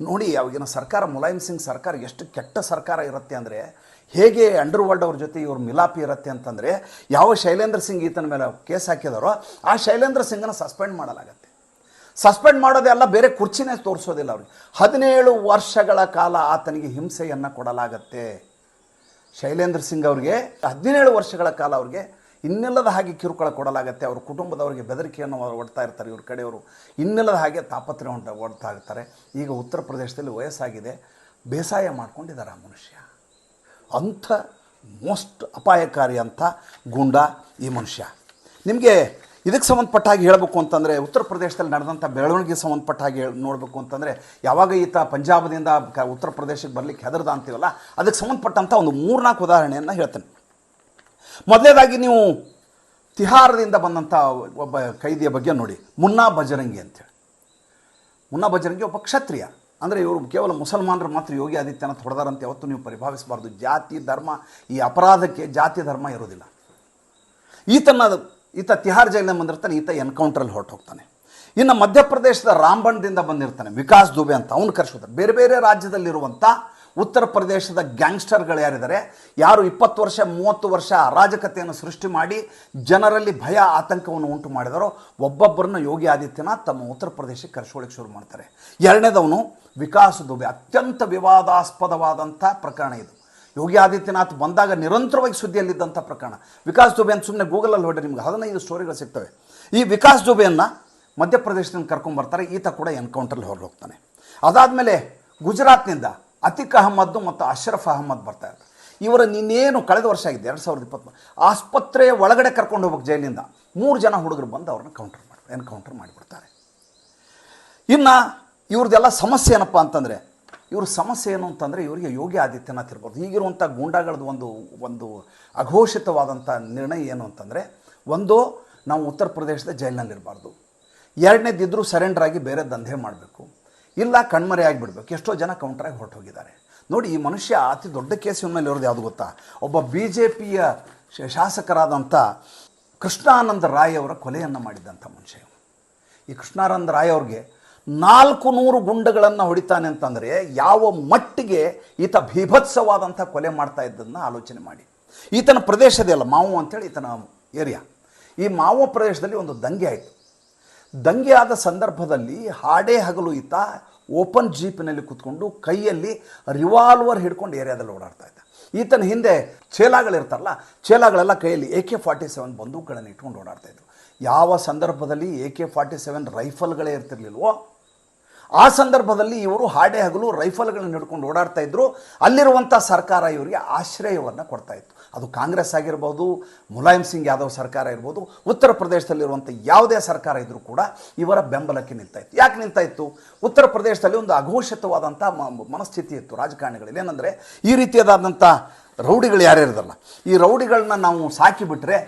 ನೋಡಿ ಅವಾಗಿನ ಸರ್ಕಾರ, ಮುಲಾಯಂ ಸಿಂಗ್ ಸರ್ಕಾರ ಎಷ್ಟು ಕೆಟ್ಟ ಸರ್ಕಾರ ಇರುತ್ತೆ ಅಂದರೆ, ಹೇಗೆ ಅಂಡರ್ ವರ್ಲ್ಡ್ ಅವ್ರ ಜೊತೆ ಇವ್ರ ಮಿಲಾಪಿ ಇರುತ್ತೆ ಅಂತಂದರೆ, ಯಾವ ಶೈಲೇಂದ್ರ ಸಿಂಗ್ ಈತನ ಮೇಲೆ ಕೇಸ್ ಹಾಕಿದಾರೋ, ಆ ಶೈಲೇಂದ್ರ ಸಿಂಗನ್ನು ಸಸ್ಪೆಂಡ್ ಮಾಡಲಾಗತ್ತೆ. ಸಸ್ಪೆಂಡ್ ಮಾಡೋದೆಲ್ಲ ಬೇರೆ ಕುರ್ಚಿನೇ ತೋರಿಸೋದಿಲ್ಲ ಅವ್ರಿಗೆ. ಹದಿನೇಳು ವರ್ಷಗಳ ಕಾಲ ಆತನಿಗೆ ಹಿಂಸೆಯನ್ನು ಕೊಡಲಾಗತ್ತೆ. ಶೈಲೇಂದ್ರ ಸಿಂಗ್ ಅವ್ರಿಗೆ ಹದಿನೇಳು ವರ್ಷಗಳ ಕಾಲ ಅವ್ರಿಗೆ ಇನ್ನಿಲ್ಲದ ಹಾಗೆ ಕಿರುಕುಳ ಕೊಡಲಾಗತ್ತೆ, ಅವ್ರ ಕುಟುಂಬದವರಿಗೆ ಬೆದರಿಕೆಯನ್ನು ಒಡ್ತಾ ಇರ್ತಾರೆ ಇವ್ರ ಕಡೆಯವರು. ಇನ್ನಿಲ್ಲದ ಹಾಗೆ ತಾಪತ್ರೆ ಹೊಂಟ ಒಡ್ತಾ ಇರ್ತಾರೆ. ಈಗ ಉತ್ತರ ಪ್ರದೇಶದಲ್ಲಿ ವಯಸ್ಸಾಗಿದೆ. ಬೇಸಾಯ ಮಾಡ್ಕೊಂಡಿದ್ದಾರೆ ಆ ಮನುಷ್ಯ. ಅಂಥ ಮೋಸ್ಟ್ ಅಪಾಯಕಾರಿ ಅಂತ ಗೂಂಡ ಈ ಮನುಷ್ಯ. ನಿಮಗೆ ಇದಕ್ಕೆ ಸಂಬಂಧಪಟ್ಟಾಗಿ ಹೇಳಬೇಕು ಅಂತಂದರೆ, ಉತ್ತರ ಪ್ರದೇಶದಲ್ಲಿ ನಡೆದಂಥ ಬೆಳವಣಿಗೆ ಸಂಬಂಧಪಟ್ಟಾಗಿ ನೋಡಬೇಕು ಅಂತಂದರೆ, ಯಾವಾಗ ಈತ ಪಂಜಾಬದಿಂದ ಉತ್ತರ ಪ್ರದೇಶಕ್ಕೆ ಬರಲಿಕ್ಕೆ ಹೆದರ್ದ ಅಂತೀವಲ್ಲ, ಅದಕ್ಕೆ ಸಂಬಂಧಪಟ್ಟಂಥ ಒಂದು ಮೂರ್ನಾಲ್ಕು ಉದಾಹರಣೆಯನ್ನು ಹೇಳ್ತೇನೆ. ಮೊದಲನೇದಾಗಿ ನೀವು ತಿಹಾರದಿಂದ ಬಂದಂಥ ಒಬ್ಬ ಕೈದಿಯ ಬಗ್ಗೆ ನೋಡಿ. ಮುನ್ನಾ ಬಜರಂಗಿ ಅಂತೇಳಿ. ಮುನ್ನಾ ಬಜರಂಗಿ ಒಬ್ಬ ಕ್ಷತ್ರಿಯ. ಅಂದರೆ ಇವರು ಕೇವಲ ಮುಸಲ್ಮಾನರು ಮಾತ್ರ ಯೋಗಿ ಆದಿತ್ಯನಾಥ್ ಹೊಡೆದಾರಂತೆ. ಯಾವತ್ತೂ ನೀವು ಪರಿಭಾವಿಸಬಾರ್ದು. ಜಾತಿ, ಧರ್ಮ, ಈ ಅಪರಾಧಕ್ಕೆ ಜಾತಿ, ಧರ್ಮ ಇರೋದಿಲ್ಲ. ಈತನ, ಈತ ತಿಹಾರ್ ಜೈಲಿನ ಬಂದಿರ್ತಾನೆ, ಈತ ಎನ್ಕೌಂಟ್ರಲ್ಲಿ ಹೊರಟು ಹೋಗ್ತಾನೆ ಇನ್ನು ಮಧ್ಯಪ್ರದೇಶದ ರಾಮ್ಬಣ್ದಿಂದ ಬಂದಿರ್ತಾನೆ ವಿಕಾಸ್ ದುಬೆ ಅಂತ. ಅವನು ಕರೆಸೋದು ಬೇರೆ ಬೇರೆ ರಾಜ್ಯದಲ್ಲಿರುವಂಥ ಉತ್ತರ ಪ್ರದೇಶದ ಗ್ಯಾಂಗ್ಸ್ಟರ್ಗಳು ಯಾರಿದ್ದಾರೆ? ಯಾರು ಇಪ್ಪತ್ತು ವರ್ಷ, ಮೂವತ್ತು ವರ್ಷ ಅರಾಜಕತೆಯನ್ನು ಸೃಷ್ಟಿ ಮಾಡಿ ಜನರಲ್ಲಿ ಭಯ, ಆತಂಕವನ್ನು ಉಂಟು ಮಾಡಿದರೋ, ಒಬ್ಬೊಬ್ಬರನ್ನ ಯೋಗಿ ಆದಿತ್ಯನಾಥ್ ತಮ್ಮ ಉತ್ತರ ಪ್ರದೇಶಕ್ಕೆ ಕರೆಸ್ಕೊಳ್ಳಿಕ್ಕೆ ಶುರು ಮಾಡ್ತಾರೆ. ಎರಡನೇದವನು ವಿಕಾಸ್ ದುಬೆ. ಅತ್ಯಂತ ವಿವಾದಾಸ್ಪದವಾದಂಥ ಪ್ರಕರಣ ಇದು. ಯೋಗಿ ಆದಿತ್ಯನಾಥ್ ಬಂದಾಗ ನಿರಂತರವಾಗಿ ಸುದ್ದಿಯಲ್ಲಿದ್ದಂಥ ಪ್ರಕರಣ. ವಿಕಾಸ್ ದುಬೆ ಅಂತ ಸುಮ್ಮನೆ ಗೂಗಲಲ್ಲಿ ಹೊಡೆ ನಿಮ್ಗೆ ಹದಿನೈದು ಸ್ಟೋರಿಗಳು ಸಿಗ್ತವೆ. ಈ ವಿಕಾಸ್ ದುಬೆಯನ್ನು ಮಧ್ಯಪ್ರದೇಶದಿಂದ ಕರ್ಕೊಂಬರ್ತಾರೆ. ಈತ ಕೂಡ ಎನ್ಕೌಂಟ್ರಲ್ಲಿ ಹೊರಗೆ ಹೋಗ್ತಾನೆ ಅದಾದಮೇಲೆ ಗುಜರಾತ್ನಿಂದ ಅತಿಕ್ ಅಹಮದ್ ಮತ್ತು ಅಶ್ರಫ್ ಅಹಮದ್ ಬರ್ತಾ ಇದ್ದಾರೆ ಇವರ ನಿನ್ನೇನು ಕಳೆದ ವರ್ಷ ಆಗಿದೆ ಎರಡು ಸಾವಿರದ ಇಪ್ಪತ್ತ್ಮೂರು ಆಸ್ಪತ್ರೆಯ ಒಳಗಡೆ ಕರ್ಕೊಂಡು ಹೋಗ್ಬೇಕು ಜೈಲಿಂದ ಮೂರು ಜನ ಹುಡುಗರು ಬಂದು ಅವ್ರನ್ನ ಕೌಂಟರ್ ಮಾಡಿ ಎನ್ಕೌಂಟರ್ ಮಾಡಿಬಿಡ್ತಾರೆ. ಇನ್ನು ಇವ್ರದ್ದೆಲ್ಲ ಸಮಸ್ಯೆ ಏನಪ್ಪ ಅಂತಂದರೆ, ಇವ್ರ ಸಮಸ್ಯೆ ಏನು ಅಂತಂದರೆ ಇವರಿಗೆ ಯೋಗಿ ಆದಿತ್ಯನಾಥ್ ಇರ್ಬೋದು. ಈಗಿರುವಂಥ ಗೂಂಡಾಗಳದ್ದು ಒಂದು ಒಂದು ಅಘೋಷಿತವಾದಂಥ ನಿರ್ಣಯ ಏನು ಅಂತಂದರೆ, ಒಂದು ನಾವು ಉತ್ತರ ಪ್ರದೇಶದ ಜೈಲಿನಲ್ಲಿರಬಾರ್ದು. ಎರಡನೇದಿದ್ದರೂ ಸರೆಂಡರ್ ಆಗಿ ಬೇರೆ ದಂಧೆ ಮಾಡಬೇಕು. ಇಲ್ಲ, ಕಣ್ಮರೆ ಆಗಿಬಿಡ್ಬೇಕು. ಎಷ್ಟೋ ಜನ ಕೌಂಟ್ರಾಗಿ ಹೊರಟೋಗಿದ್ದಾರೆ. ನೋಡಿ, ಈ ಮನುಷ್ಯ ಅತಿ ದೊಡ್ಡ ಕೇಸಿನ ಮೇಲೆ ಇರೋದು ಯಾವುದು ಗೊತ್ತಾ? ಒಬ್ಬ ಬಿ ಜೆ ಪಿಯ ಶಾಸಕರಾದಂಥ ಕೃಷ್ಣಾನಂದ ರಾಯ್ ಅವರ ಕೊಲೆಯನ್ನು ಮಾಡಿದ್ದಂಥ ಮನುಷ್ಯ. ಈ ಕೃಷ್ಣಾನಂದ ರಾಯ್ ಅವ್ರಿಗೆ ನಾಲ್ಕು ನೂರು ಗುಂಡಗಳನ್ನು ಹೊಡಿತಾನೆ ಅಂತಂದರೆ ಯಾವ ಮಟ್ಟಿಗೆ ಈತ ಭೀಭತ್ಸವಾದಂಥ ಕೊಲೆ ಮಾಡ್ತಾ ಇದ್ದದನ್ನ ಆಲೋಚನೆ ಮಾಡಿ. ಈತನ ಪ್ರದೇಶದಲ್ಲ ಮಾವು ಅಂತೇಳಿ ಈತನ ಏರಿಯಾ ಈ ಮಾವು ಪ್ರದೇಶದಲ್ಲಿ ಒಂದು ದಂಗೆ ಆಯಿತು. ದಂಗೆ ಆದ ಸಂದರ್ಭದಲ್ಲಿ ಹಾಡೇ ಹಗಲು ಈತ ಓಪನ್ ಜೀಪಿನಲ್ಲಿ ಕೂತ್ಕೊಂಡು ಕೈಯಲ್ಲಿ ರಿವಾಲ್ವರ್ ಹಿಡ್ಕೊಂಡು ಏರಿಯಾದಲ್ಲಿ ಓಡಾಡ್ತಾ ಇದ್ದ. ಈತನ ಹಿಂದೆ ಚೇಲಾಗಳಿರ್ತಾರಲ್ಲ, ಚೇಲಾಗಳೆಲ್ಲ ಕೈಯಲ್ಲಿ ಎ ಕೆ ಫಾರ್ಟಿ ಸೆವೆನ್ ಬಂದೂಕುಗಳನ್ನು ಇಟ್ಕೊಂಡು ಓಡಾಡ್ತಾ ಇದ್ರು. ಯಾವ ಸಂದರ್ಭದಲ್ಲಿ ಎ ಕೆ ಫಾರ್ಟಿ ಸೆವೆನ್ ರೈಫಲ್ಗಳೇ ಇರ್ತಿರ್ಲಿಲ್ವೋ, ಆ ಸಂದರ್ಭದಲ್ಲಿ ಇವರು ಹಾಡೇ ಹಗಲು ರೈಫಲ್ಗಳನ್ನು ಹಿಡ್ಕೊಂಡು ಓಡಾಡ್ತಾ ಇದ್ರು. ಅಲ್ಲಿರುವಂಥ ಸರ್ಕಾರ ಇವರಿಗೆ ಆಶ್ರಯವನ್ನು ಕೊಡ್ತಾ ಇತ್ತು. ಅದು ಕಾಂಗ್ರೆಸ್ ಆಗಿರ್ಬೋದು, ಮುಲಾಯಂ ಸಿಂಗ್ ಯಾದವ್ ಸರ್ಕಾರ ಇರ್ಬೋದು, ಉತ್ತರ ಪ್ರದೇಶದಲ್ಲಿರುವಂಥ ಯಾವುದೇ ಸರ್ಕಾರ ಇದ್ದರೂ ಕೂಡ ಇವರ ಬೆಂಬಲಕ್ಕೆ ನಿಲ್ತಾ ಇತ್ತು. ಯಾಕೆ ನಿಲ್ತಾ ಇತ್ತು? ಉತ್ತರ ಪ್ರದೇಶದಲ್ಲಿ ಒಂದು ಅಘೋಷಿತವಾದಂಥ ಮನಸ್ಥಿತಿ ಇತ್ತು ರಾಜಕಾರಣಿಗಳಲ್ಲಿ. ಏನಂದರೆ, ಈ ರೀತಿಯಾದಂಥ ರೌಡಿಗಳು ಯಾರ್ಯಾರಿದಾರಲ್ಲ ಈ ರೌಡಿಗಳನ್ನ ನಾವು ಸಾಕಿಬಿಟ್ರೆ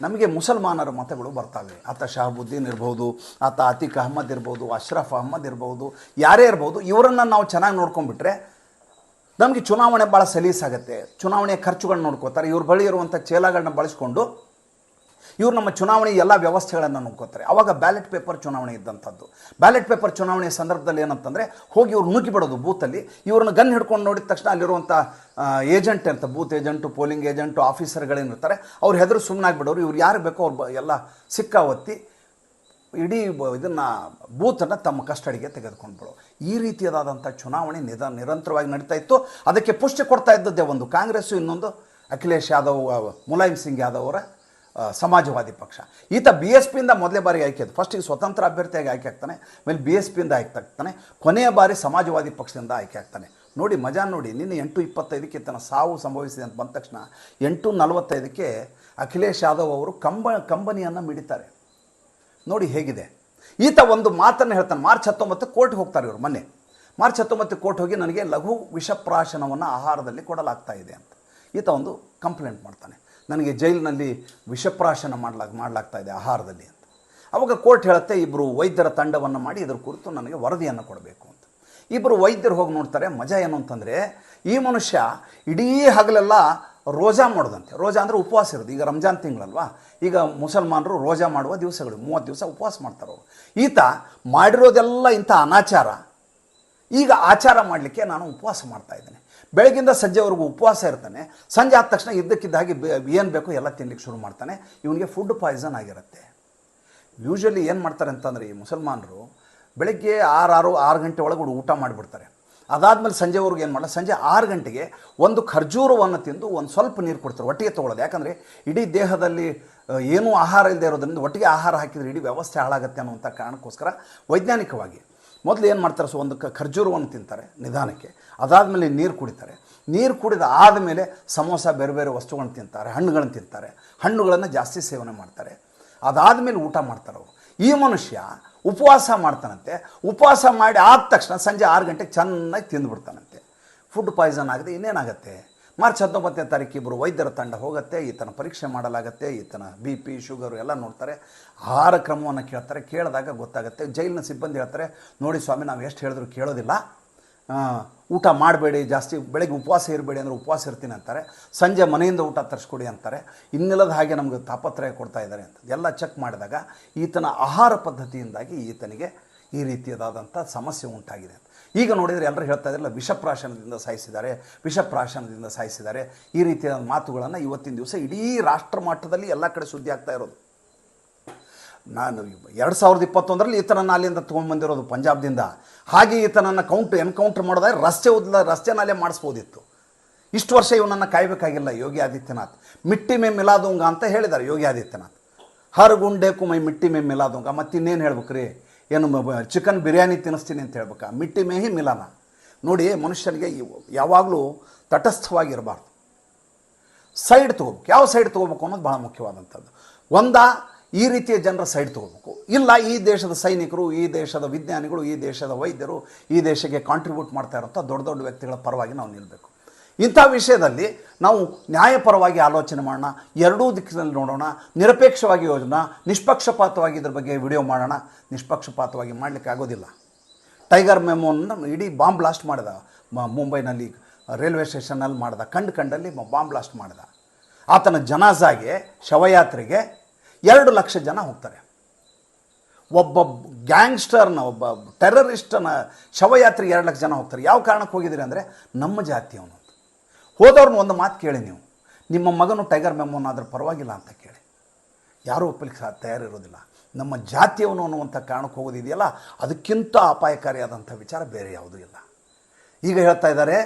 ನಮಗೆ ಮುಸಲ್ಮಾನರ ಮತಗಳು ಬರ್ತಾವೆ. ಆತ ಶಹಬುದ್ದೀನ್ ಇರ್ಬೋದು, ಆತ ಅತೀಕ್ ಅಹಮದ್ ಇರ್ಬೋದು, ಅಶ್ರಫ್ ಅಹಮದ್ ಇರ್ಬೋದು, ಯಾರೇ ಇರ್ಬೋದು, ಇವರನ್ನು ನಾವು ಚೆನ್ನಾಗಿ ನೋಡ್ಕೊಂಡ್ಬಿಟ್ರೆ ನಮಗೆ ಚುನಾವಣೆ ಭಾಳ ಸಲೀಸಾಗುತ್ತೆ ಚುನಾವಣೆಯ ಖರ್ಚುಗಳನ್ನ ನೋಡ್ಕೋತಾರೆ. ಇವ್ರ ಬಳಿ ಇರುವಂಥ ಚೇಲಾಗಳನ್ನ ಬಳಸ್ಕೊಂಡು ಇವ್ರು ನಮ್ಮ ಚುನಾವಣೆ ಎಲ್ಲ ವ್ಯವಸ್ಥೆಗಳನ್ನು ನೋಡ್ಕೋತಾರೆ ಆವಾಗ ಬ್ಯಾಲೆಟ್ ಪೇಪರ್ ಚುನಾವಣೆ ಇದ್ದಂಥದ್ದು. ಬ್ಯಾಲೆಟ್ ಪೇಪರ್ ಚುನಾವಣೆಯ ಸಂದರ್ಭದಲ್ಲಿ ಏನಂತಂದರೆ ಹೋಗಿ ಇವ್ರು ನುಗ್ಗಿಬಿಡೋದು ಬೂತಲ್ಲಿ. ಇವ್ರನ್ನ ಗನ್ ಹಿಡ್ಕೊಂಡು ನೋಡಿದ ತಕ್ಷಣ ಅಲ್ಲಿರುವಂಥ ಏಜೆಂಟ್ ಅಂತ ಬೂತ್ ಏಜೆಂಟು, ಪೋಲಿಂಗ್ ಏಜೆಂಟು, ಆಫೀಸರ್ಗಳೇನಿರ್ತಾರೆ, ಅವ್ರು ಹೆದರು ಸುಮ್ಮನಾಗ್ಬಿಡೋರು ಇವ್ರು ಯಾರು ಬೇಕೋ ಅವ್ರು ಎಲ್ಲ ಸಿಕ್ಕ ಒತ್ತಿ ಇಡೀ ಇದನ್ನು ಬೂತನ್ನು ತಮ್ಮ ಕಸ್ಟಡಿಗೆ ತೆಗೆದುಕೊಂಡು ಬಿಡೋ ಈ ರೀತಿಯಾದಂಥ ಚುನಾವಣೆ ನಿಧ ನಿರಂತರವಾಗಿ ನಡೀತಾ ಇತ್ತು. ಅದಕ್ಕೆ ಪುಷ್ಟಿ ಕೊಡ್ತಾ ಇದ್ದದ್ದೇ ಒಂದು ಕಾಂಗ್ರೆಸ್ಸು, ಇನ್ನೊಂದು ಅಖಿಲೇಶ್ ಯಾದವ್ ಮುಲಾಯಂ ಸಿಂಗ್ ಯಾದವ್ ಅವರ ಸಮಾಜವಾದಿ ಪಕ್ಷ. ಈತ ಬಿ ಎಸ್ ಪಿಯಿಂದ ಮೊದಲೇ ಬಾರಿ ಆಯ್ಕೆ ಫಸ್ಟಿಗೆ ಸ್ವತಂತ್ರ ಅಭ್ಯರ್ಥಿಯಾಗಿ ಆಯ್ಕೆ ಆಗ್ತಾನೆ ಆಮೇಲೆ ಬಿ ಎಸ್ ಪಿಯಿಂದ ಆಯ್ಕೆ ಆಗ್ತಾನೆ ಕೊನೆಯ ಬಾರಿ ಸಮಾಜವಾದಿ ಪಕ್ಷದಿಂದ ಆಯ್ಕೆ ಆಗ್ತಾನೆ. ನೋಡಿ, ಮಜಾ ನೋಡಿ, ನಿನ್ನೆ ಎಂಟು ಇಪ್ಪತ್ತೈದಕ್ಕೆ ತನ್ನ ಸಾವು ಸಂಭವಿಸಿದೆ ಅಂತ ಬಂದ ತಕ್ಷಣ ಎಂಟು ನಲವತ್ತೈದಕ್ಕೆ ಅಖಿಲೇಶ್ ಯಾದವ್ ಅವರು ಕಂಬ, ಕಂಬನಿಯನ್ನು ಮಿಡಿತಾರೆ. ನೋಡಿ ಹೇಗಿದೆ. ಈತ ಒಂದು ಮಾತನ್ನು ಹೇಳ್ತಾನೆ. ಮಾರ್ಚ್ ಹತ್ತೊಂಬತ್ತು ಕೋರ್ಟ್ಗೆ ಹೋಗ್ತಾರೆ ಇವರು ಮೊನ್ನೆ. ಮಾರ್ಚ್ ಹತ್ತೊಂಬತ್ತು ಕೋರ್ಟ್ ಹೋಗಿ ನನಗೆ ಲಘು ವಿಷಪ್ರಾಶನವನ್ನು ಆಹಾರದಲ್ಲಿ ಕೊಡಲಾಗ್ತಾ ಇದೆ ಅಂತ. ಈತ ಒಂದು ಕಂಪ್ಲೇಂಟ್ ಮಾಡ್ತಾನೆ. ನನಗೆ ಜೈಲಿನಲ್ಲಿ ವಿಷಪ್ರಾಶನ ಮಾಡಲಾಗ, ಮಾಡಲಾಗ್ತಾ ಇದೆ ಆಹಾರದಲ್ಲಿ ಅಂತ. ಅವಾಗ ಕೋರ್ಟ್ ಹೇಳುತ್ತೆ ಇಬ್ಬರು ವೈದ್ಯರ ತಂಡವನ್ನು ಮಾಡಿ ಇದ್ರ ಕುರಿತು ನನಗೆ ವರದಿಯನ್ನು ಕೊಡಬೇಕು ಅಂತ. ಇಬ್ಬರು ವೈದ್ಯರು ಹೋಗಿ ನೋಡ್ತಾರೆ, ಮಜಾ ಏನು ಅಂತಂದರೆ ಈ ಮನುಷ್ಯ ಇಡೀ ಹಗಲೆಲ್ಲ ರೋಜಾ ಮಾಡೋದಂತೆ. ರೋಜಾ ಅಂದರೆ ಉಪವಾಸ ಇರೋದು. ಈಗ ರಂಜಾನ್ ತಿಂಗಳಲ್ವಾ? ಈಗ ಮುಸಲ್ಮಾನರು ರೋಜಾ ಮಾಡುವ ದಿವಸಗಳು. ಮೂವತ್ತು ದಿವಸ ಉಪವಾಸ ಮಾಡ್ತಾರೆ ಅವರು. ಈತ ಮಾಡಿರೋದೆಲ್ಲ ಇಂಥ ಅನಾಚಾರ. ಈಗ ಆಚಾರ ಮಾಡಲಿಕ್ಕೆ ನಾನು ಉಪವಾಸ ಮಾಡ್ತಾ ಇದ್ದೇನೆ. ಬೆಳಗಿಂದ ಸಂಜೆವರೆಗೂ ಉಪವಾಸ ಇರ್ತಾನೆ. ಸಂಜೆ ಆದ ತಕ್ಷಣ ಇದ್ದಕ್ಕಿದ್ದ ಹಾಗೆ ಏನು ಬೇಕು ಎಲ್ಲ ತಿನ್ಲಿಕ್ಕೆ ಶುರು ಮಾಡ್ತಾನೆ. ಇವನಿಗೆ ಫುಡ್ ಪಾಯ್ಸನ್ ಆಗಿರುತ್ತೆ. ಯೂಶ್ವಲಿ ಏನು ಮಾಡ್ತಾರೆ ಅಂತಂದರೆ ಈ ಮುಸಲ್ಮಾನರು ಬೆಳಗ್ಗೆ ಆರು ಆರು ಆರು ಗಂಟೆ ಒಳಗಡೆ ಊಟ ಮಾಡಿಬಿಡ್ತಾರೆ. ಅದಾದಮೇಲೆ ಸಂಜೆವರೆಗೂ ಏನು ಮಾಡಲ್ಲ ಸಂಜೆ ಆರು ಗಂಟೆಗೆ ಒಂದು ಖರ್ಜೂರವನ್ನು ತಿಂದು ಒಂದು ಸ್ವಲ್ಪ ನೀರು ಕೊಡ್ತಾರೆ, ಒಟ್ಟಿಗೆ ತೊಗೊಳ್ಳೋದು ಯಾಕಂದರೆ ಇಡೀ ದೇಹದಲ್ಲಿ ಏನೂ ಆಹಾರ ಇಲ್ಲದೆ ಇರೋದ್ರಿಂದ ಒಟ್ಟಿಗೆ ಆಹಾರ ಹಾಕಿದರೆ ಇಡೀ ವ್ಯವಸ್ಥೆ ಹಾಳಾಗುತ್ತೆ ಅನ್ನುವಂಥ ಕಾರಣಕ್ಕೋಸ್ಕರ ವೈಜ್ಞಾನಿಕವಾಗಿ ಮೊದಲು ಏನು ಮಾಡ್ತಾರೆ, ಸೊ ಒಂದು ಖರ್ಜೂರವನ್ನು ತಿಂತಾರೆ ನಿಧಾನಕ್ಕೆ, ಅದಾದಮೇಲೆ ನೀರು ಕುಡಿತಾರೆ. ನೀರು ಕುಡಿದ ಆದಮೇಲೆ ಸಮೋಸ ಬೇರೆ ಬೇರೆ ವಸ್ತುಗಳನ್ನು ತಿಂತಾರೆ, ಹಣ್ಣುಗಳನ್ನು ತಿಂತಾರೆ, ಹಣ್ಣುಗಳನ್ನು ಜಾಸ್ತಿ ಸೇವನೆ ಮಾಡ್ತಾರೆ. ಅದಾದಮೇಲೆ ಊಟ ಮಾಡ್ತಾರೆ ಅವರು. ಈ ಮನುಷ್ಯ ಉಪವಾಸ ಮಾಡ್ತಾನಂತೆ. ಉಪವಾಸ ಮಾಡಿ ಆದ ತಕ್ಷಣ ಸಂಜೆ ಆರು ಗಂಟೆಗೆ ಚೆನ್ನಾಗಿ ತಿಂದುಬಿಡ್ತಾನಂತೆ ಫುಡ್ ಪಾಯ್ಸನ್ ಆಗಿದೆ ಇನ್ನೇನಾಗುತ್ತೆ? ಮಾರ್ಚ್ ಹತ್ತೊಂಬತ್ತನೇ ತಾರೀಕು ಇಬ್ಬರು ವೈದ್ಯರ ತಂಡ ಹೋಗುತ್ತೆ, ಈತನ ಪರೀಕ್ಷೆ ಮಾಡಲಾಗುತ್ತೆ, ಈತನ ಬಿ ಪಿ ಶುಗರು ಎಲ್ಲ ನೋಡ್ತಾರೆ. ಆಹಾರ ಕ್ರಮವನ್ನು ಕೇಳ್ತಾರೆ, ಕೇಳಿದಾಗ ಗೊತ್ತಾಗುತ್ತೆ. ಜೈಲಿನ ಸಿಬ್ಬಂದಿ ಹೇಳ್ತಾರೆ, ನೋಡಿ ಸ್ವಾಮಿ, ನಾವು ಎಷ್ಟು ಹೇಳಿದ್ರು ಕೇಳೋದಿಲ್ಲ. ಊಟ ಮಾಡಬೇಡಿ, ಜಾಸ್ತಿ ಬೆಳಗ್ಗೆ ಉಪವಾಸ ಇರಬೇಡಿ ಅಂದರೆ ಉಪವಾಸ ಇರ್ತೀನಿ ಅಂತಾರೆ. ಸಂಜೆ ಮನೆಯಿಂದ ಊಟ ತರಿಸ್ಕೊಡಿ ಅಂತಾರೆ. ಇನ್ನಿಲ್ಲದ ಹಾಗೆ ನಮಗೆ ತಾಪತ್ರಯ ಕೊಡ್ತಾ ಇದ್ದಾರೆ ಅಂತ ಎಲ್ಲ ಚೆಕ್ ಮಾಡಿದಾಗ ಈತನ ಆಹಾರ ಪದ್ಧತಿಯಿಂದಾಗಿ ಈತನಿಗೆ ಈ ರೀತಿಯದಾದಂಥ ಸಮಸ್ಯೆ ಉಂಟಾಗಿದೆ ಈಗ ನೋಡಿದರೆ ಎಲ್ಲರೂ ಹೇಳ್ತಾ ಇದ್ರಲ್ಲ, ವಿಷಪ್ರಾಶನದಿಂದ ಸಾಯಿಸಿದ್ದಾರೆ ವಿಷಪ್ರಾಶನದಿಂದ ಸಾಯಿಸಿದ್ದಾರೆ. ಈ ರೀತಿಯಾದ ಮಾತುಗಳನ್ನು ಇವತ್ತಿನ ದಿವಸ ಇಡೀ ರಾಷ್ಟ್ರ ಮಟ್ಟದಲ್ಲಿ ಎಲ್ಲ ಕಡೆ ಸುದ್ದಿ ಆಗ್ತಾ ಇರೋದು. ನಾನು ಎರಡು ಸಾವಿರದ ಇಪ್ಪತ್ತೊಂದರಲ್ಲಿ ಈತನನ್ನು ಅಲ್ಲಿಂದ ತೊಗೊಂಡ್ಬಂದಿರೋದು ಪಂಜಾಬ್ದಿಂದ. ಹಾಗೆ ಈತನನ್ನು ಕೌಂಟ್ ಎನ್ಕೌಂಟರ್ ಮಾಡಿದ್ರೆ ರಸ್ತೆ ಉದ್ಲ, ರಸ್ತೆನಲ್ಲೇ ಮಾಡಿಸ್ಬೋದಿತ್ತು. ಇಷ್ಟು ವರ್ಷ ಇವನನ್ನು ಕಾಯಬೇಕಾಗಿಲ್ಲ, ಯೋಗಿ ಆದಿತ್ಯನಾಥ್. ಮಿಟ್ಟಿ ಮೇ ಮಿಲಾದುಂಗ ಅಂತ ಹೇಳಿದ್ದಾರೆ, ಯೋಗಿ ಆದಿತ್ಯನಾಥ್. ಹರ ಗುಂಡೆ ಕುಮೈ ಮಿಟ್ಟಿ ಮೇ ಮಿಲಾದುಂಗ. ಮತ್ತು ಇನ್ನೇನು ಹೇಳ್ಬೇಕು ರೀ ಏನು ಚಿಕನ್ ಬಿರಿಯಾನಿ ತಿನ್ನಿಸ್ತೀನಿ ಅಂತ ಹೇಳ್ಬೇಕಾ? ಮಿಟ್ಟಿ ಮೇ ಹಿ ಮಿಲಾನ. ನೋಡಿ, ಮನುಷ್ಯನಿಗೆ ಯಾವಾಗಲೂ ತಟಸ್ಥವಾಗಿರಬಾರ್ದು. ಸೈಡ್ ತೊಗೋಬೇಕು. ಯಾವ ಸೈಡ್ ತೊಗೋಬೇಕು ಅನ್ನೋದು ಭಾಳ ಮುಖ್ಯವಾದಂಥದ್ದು. ಒಂದ ಈ ರೀತಿಯ ಜನರ ಸೈಡ್ ತಗೋಬೇಕು. ಇಲ್ಲ, ಈ ದೇಶದ ಸೈನಿಕರು, ಈ ದೇಶದ ವಿಜ್ಞಾನಿಗಳು, ಈ ದೇಶದ ವೈದ್ಯರು, ಈ ದೇಶಕ್ಕೆ ಕಾಂಟ್ರಿಬ್ಯೂಟ್ ಮಾಡ್ತಾ ಇರೋಂಥ ದೊಡ್ಡ ದೊಡ್ಡ ವ್ಯಕ್ತಿಗಳ ಪರವಾಗಿ ನಾವು ನಿಲ್ಲಬೇಕು ಇಂಥ ವಿಷಯದಲ್ಲಿ ನಾವು ನ್ಯಾಯಪರವಾಗಿ ಆಲೋಚನೆ ಮಾಡೋಣ, ಎರಡೂ ದಿಕ್ಕಿನಲ್ಲಿ ನೋಡೋಣ, ನಿರಪೇಕ್ಷವಾಗಿ ಯೋಜನಾ, ನಿಷ್ಪಕ್ಷಪಾತವಾಗಿ ಇದ್ರ ಬಗ್ಗೆ ವಿಡಿಯೋ ಮಾಡೋಣ. ನಿಷ್ಪಕ್ಷಪಾತವಾಗಿ ಮಾಡಲಿಕ್ಕೆ ಆಗೋದಿಲ್ಲ. ಟೈಗರ್ ಮೆಮೋನ ಇಡೀ ಬಾಂಬ್ ಬ್ಲಾಸ್ಟ್ ಮಾಡಿದ ಮುಂಬೈನಲ್ಲಿ ರೈಲ್ವೆ ಸ್ಟೇಷನ್ನಲ್ಲಿ ಮಾಡಿದ, ಕಂಡು ಕಂಡಲ್ಲಿ ಬಾಂಬ್ ಬ್ಲಾಸ್ಟ್ ಮಾಡಿದ. ಆತನ ಜನಾಜಾಗೆ ಶವಯಾತ್ರೆಗೆ ಎರಡು ಲಕ್ಷ ಜನ ಹೋಗ್ತಾರೆ. ಒಬ್ಬ ಗ್ಯಾಂಗ್ಸ್ಟರ್ನ, ಒಬ್ಬ ಟೆರರಿಸ್ಟನ ಶವಯಾತ್ರೆಗೆ ಎರಡು ಲಕ್ಷ ಜನ ಹೋಗ್ತಾರೆ. ಯಾವ ಕಾರಣಕ್ಕೆ ಹೋಗಿದ್ದೀರಿ ಅಂದರೆ, ನಮ್ಮ ಜಾತಿಯವನು ಅಂತ ಹೋದವ್ರನ್ನ ಒಂದು ಮಾತು ಕೇಳಿ ನೀವು. ನಿಮ್ಮ ಮಗನು ಟೈಗರ್ ಮೆಮೋನ್ ಆದ್ರೆ ಪರವಾಗಿಲ್ಲ ಅಂತ ಕೇಳಿ. ಯಾರೂ ಒಪ್ಪಲಿಕ್ಕೆ ಸಹ ತಯಾರಿರೋದಿಲ್ಲ. ನಮ್ಮ ಜಾತಿಯವನು ಅನ್ನುವಂಥ ಕಾರಣಕ್ಕೆ ಹೋಗೋದಿದೆಯಲ್ಲ, ಅದಕ್ಕಿಂತ ಅಪಾಯಕಾರಿಯಾದಂಥ ವಿಚಾರ ಬೇರೆ ಯಾವುದೂ ಇಲ್ಲ. ಈಗ ಹೇಳ್ತಾ ಇದ್ದಾರೆ,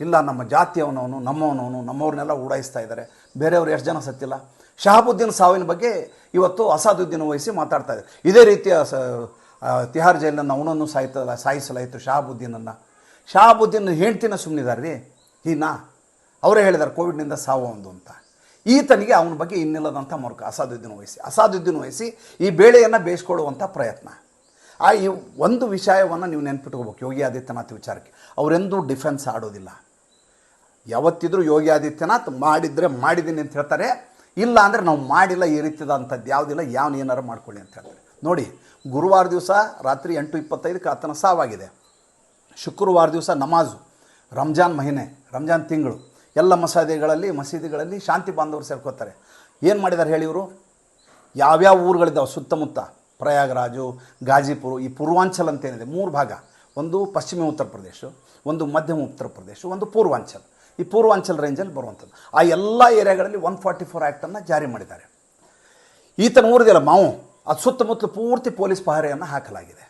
ಇಲ್ಲ ನಮ್ಮ ಜಾತಿಯವನವನು, ನಮ್ಮವನವನು, ನಮ್ಮವ್ರನ್ನೆಲ್ಲ ಉಡಾಯಿಸ್ತಾ ಇದ್ದಾರೆ. ಬೇರೆಯವರು ಎಷ್ಟು ಜನ ಸತ್ತಿಲ್ಲ? ಶಹಾಬುದ್ದೀನ್ ಸಾವಿನ ಬಗ್ಗೆ ಇವತ್ತು ಅಸಾದುದ್ದೀನ್ ವಹಿಸಿ ಮಾತಾಡ್ತಾ ಇದೆ ಇದೇ ರೀತಿಯ ತಿಹಾರ್ ಜೈಲನ್ನು ಅವನನ್ನು ಸಾಯ್ತಲ್ಲ ಸಾಯಿಸಲಾಯಿತು ಶಹಾಬುದ್ದೀನನ್ನು. ಶಹಾಬುದ್ದೀನ್ ಹೆಂಡ್ತಿನ ಸುಮ್ಮನಿದ್ದಾರೆ ರೀ ಹೀನಾ? ಅವರೇ ಹೇಳಿದ್ದಾರೆ ಕೋವಿಡ್ನಿಂದ ಸಾವು ಒಂದು ಅಂತ. ಈತನಿಗೆ ಅವನ ಬಗ್ಗೆ ಇನ್ನಿಲ್ಲದಂಥ ಮರುಕ ಅಸಾದುದ್ದೀನ್ ವಹಿಸಿ. ಅಸಾದುದ್ದೀನ್ ವಹಿಸಿ ಈ ಬೇಳೆಯನ್ನು ಬೇಯಿಸ್ಕೊಳ್ಳುವಂಥ ಪ್ರಯತ್ನ. ಆ ಈ ಒಂದು ವಿಷಯವನ್ನು ನೀವು ನೆನ್ಪಿಟ್ಕೋಬೇಕು, ಯೋಗಿ ಆದಿತ್ಯನಾಥ್ ವಿಚಾರಕ್ಕೆ. ಅವರೆಂದೂ ಡಿಫೆನ್ಸ್ ಆಡೋದಿಲ್ಲ. ಯಾವತ್ತಿದ್ರೂ ಯೋಗಿ ಆದಿತ್ಯನಾಥ್ ಮಾಡಿದರೆ ಮಾಡಿದ್ದೀನಿ ಅಂತ ಹೇಳ್ತಾರೆ. ಇಲ್ಲ ಅಂದರೆ ನಾವು ಮಾಡಿಲ್ಲ ಈ ರೀತಿಯಾದಂಥದ್ದು ಯಾವುದಿಲ್ಲ, ಯಾವನು ಏನಾರು ಮಾಡ್ಕೊಳ್ಳಿ ಅಂತ ಹೇಳ್ತಾರೆ. ನೋಡಿ, ಗುರುವಾರ ದಿವಸ ರಾತ್ರಿ ಎಂಟು ಇಪ್ಪತ್ತೈದಕ್ಕೆ ಆತನ ಸಾವಾಗಿದೆ. ಶುಕ್ರವಾರ ದಿವಸ ನಮಾಜು, ರಂಜಾನ್ ಮಹಿನೆ, ರಂಜಾನ್ ತಿಂಗಳು, ಎಲ್ಲ ಮಸೀದಿಗಳಲ್ಲಿ ಮಸೀದಿಗಳಲ್ಲಿ ಶಾಂತಿ ಬಾಂಧವರು ಸೇರ್ಕೋತಾರೆ. ಏನು ಮಾಡಿದ್ದಾರೆ ಹೇಳಿ ಇವರು? ಯಾವ್ಯಾವ ಊರುಗಳಿದ್ದಾವೆ ಸುತ್ತಮುತ್ತ? ಪ್ರಯಾಗರಾಜು ಗಾಜಿಪುರ ಈ ಪೂರ್ವಾಂಚಲ್ ಅಂತ ಏನಿದೆ, ಮೂರು ಭಾಗ. ಒಂದು ಪಶ್ಚಿಮ ಉತ್ತರ ಪ್ರದೇಶ, ಒಂದು ಮಧ್ಯಮ ಉತ್ತರ ಪ್ರದೇಶ, ಒಂದು ಪೂರ್ವಾಂಚಲ್. ಈ ಪೂರ್ವಾಂಚಲ್ ರೇಂಜಲ್ಲಿ ಬರುವಂಥದ್ದು. ಆ ಎಲ್ಲ ಏರಿಯಾಗಳಲ್ಲಿ ಒನ್ ಫಾರ್ಟಿ ಫೋರ್ ಆ್ಯಕ್ಟನ್ನು ಜಾರಿ ಮಾಡಿದ್ದಾರೆ. ಈತನ ಊರಿದೆಯಲ್ಲ ಮಾವು, ಅದು ಸುತ್ತಮುತ್ತಲು ಪೂರ್ತಿ ಪೊಲೀಸ್ ಪಹರೆಯನ್ನು ಹಾಕಲಾಗಿದೆ.